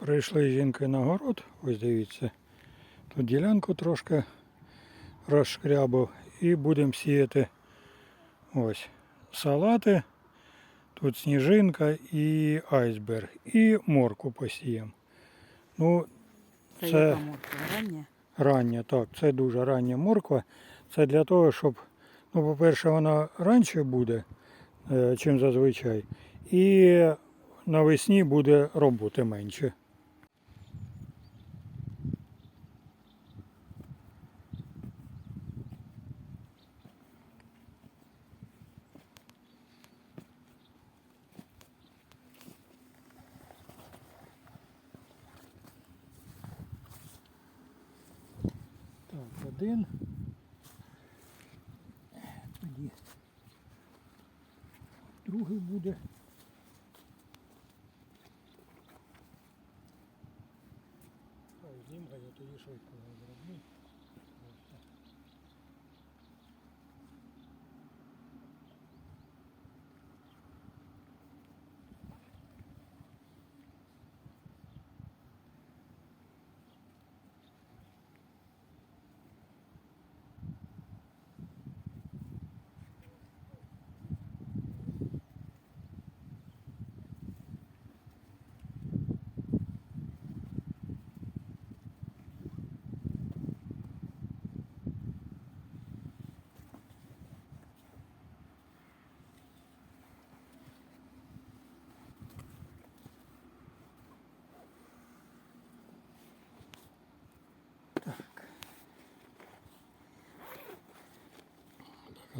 Прийшли жінки на город, ось дивіться. Тут ділянку трошки розшкрябав і будемо сіяти ось салати. Тут сніжинка і айсберг. І морку посіємо. Ну, Це, Це- морква? Рання? рання, так, це дуже рання морква. Це для того, щоб, ну, по-перше, вона раніше буде, е, чим зазвичай. І навесні буде роботи менше. Так, один. Тоді другий буде. Ой, знімка, я тоді швидко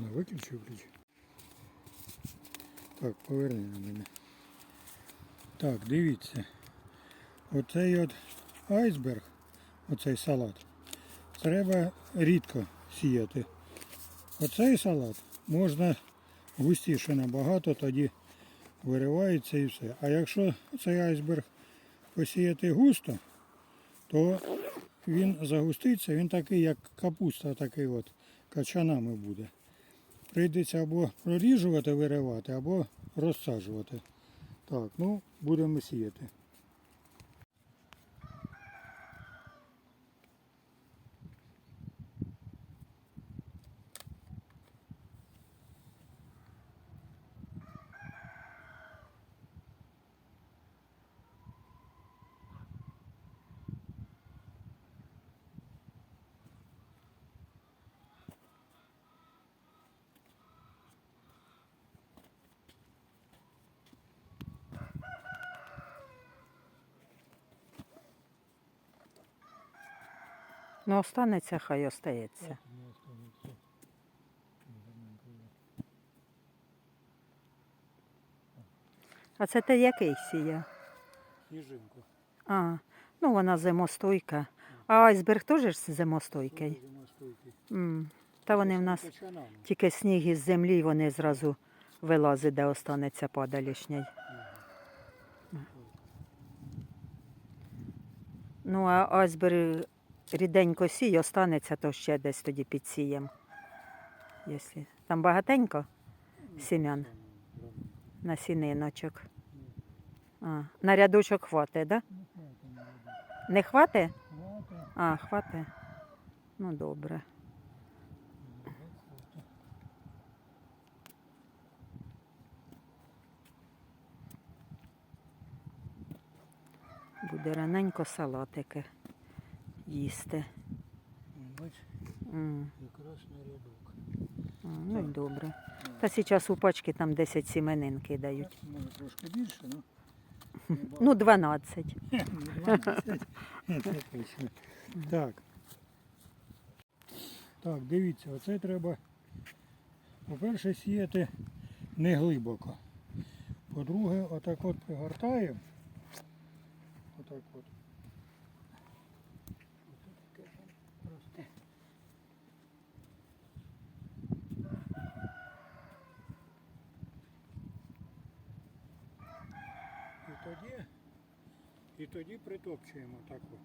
а ну виключи, включи. Так, поверни на мене. Так, дивіться. Оцей от айсберг, оцей салат, треба рідко сіяти. Оцей салат можна густіше набагато, тоді виривається і все. А якщо цей айсберг посіяти густо, то він загуститься, він такий, як капуста, такий от качанами буде. Прийдеться або проріжувати, виривати, або розсаджувати. Так, ну будемо сіяти. Ну, останеться, хай остається. А це ти який сіяв? Сніжинку. А, ну вона зимостойка. А айсберг теж ж зимостойкий. М, Та вони в нас тільки сніг із землі, і вони зразу вилазять, де останеться падалішній. Ну, а айсберг ріденько сій, останеться, то ще десь тоді підсієм. Якщо... Там багатенько сім'ян на сіниночок. А, на рядочок хватить, да? Не хватить? А, хватить. Ну, добре. Буде раненько салатики їсти. Бач, якраз на рядок. Ну й добре. Та зараз у пачки там 10 сіменин кидають. Може трошки більше, ну. Ну, 12. 12. Так. Так, дивіться, оце треба, по-перше, сіяти не глибоко. По-друге, отак от пригортаємо. Отак от. Оце таке просто. І тоді, і тоді притопчуємо так от.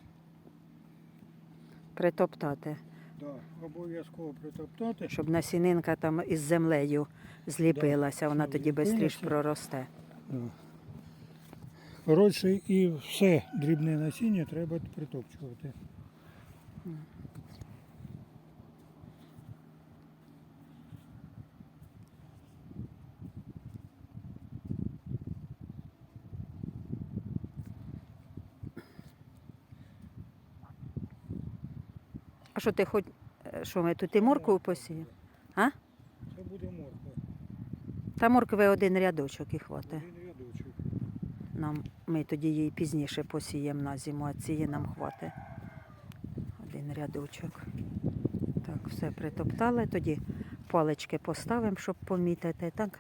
Притоптати, Да, обов'язково притоптати. щоб насінинка там із землею зліпилася, вона тоді швидше проросте. Да. Коротше, і все дрібне насіння треба притопчувати. А що ти хоч. е, Що ми тут і моркву посіємо? А? Це буде морква. Та моркви один рядочок і хватить. Один рядочок. Нам ми тоді її пізніше посіємо на зиму, а цієї нам хватить. Один рядочок. Так, все притоптали. Тоді палички поставимо, щоб помітити. Так.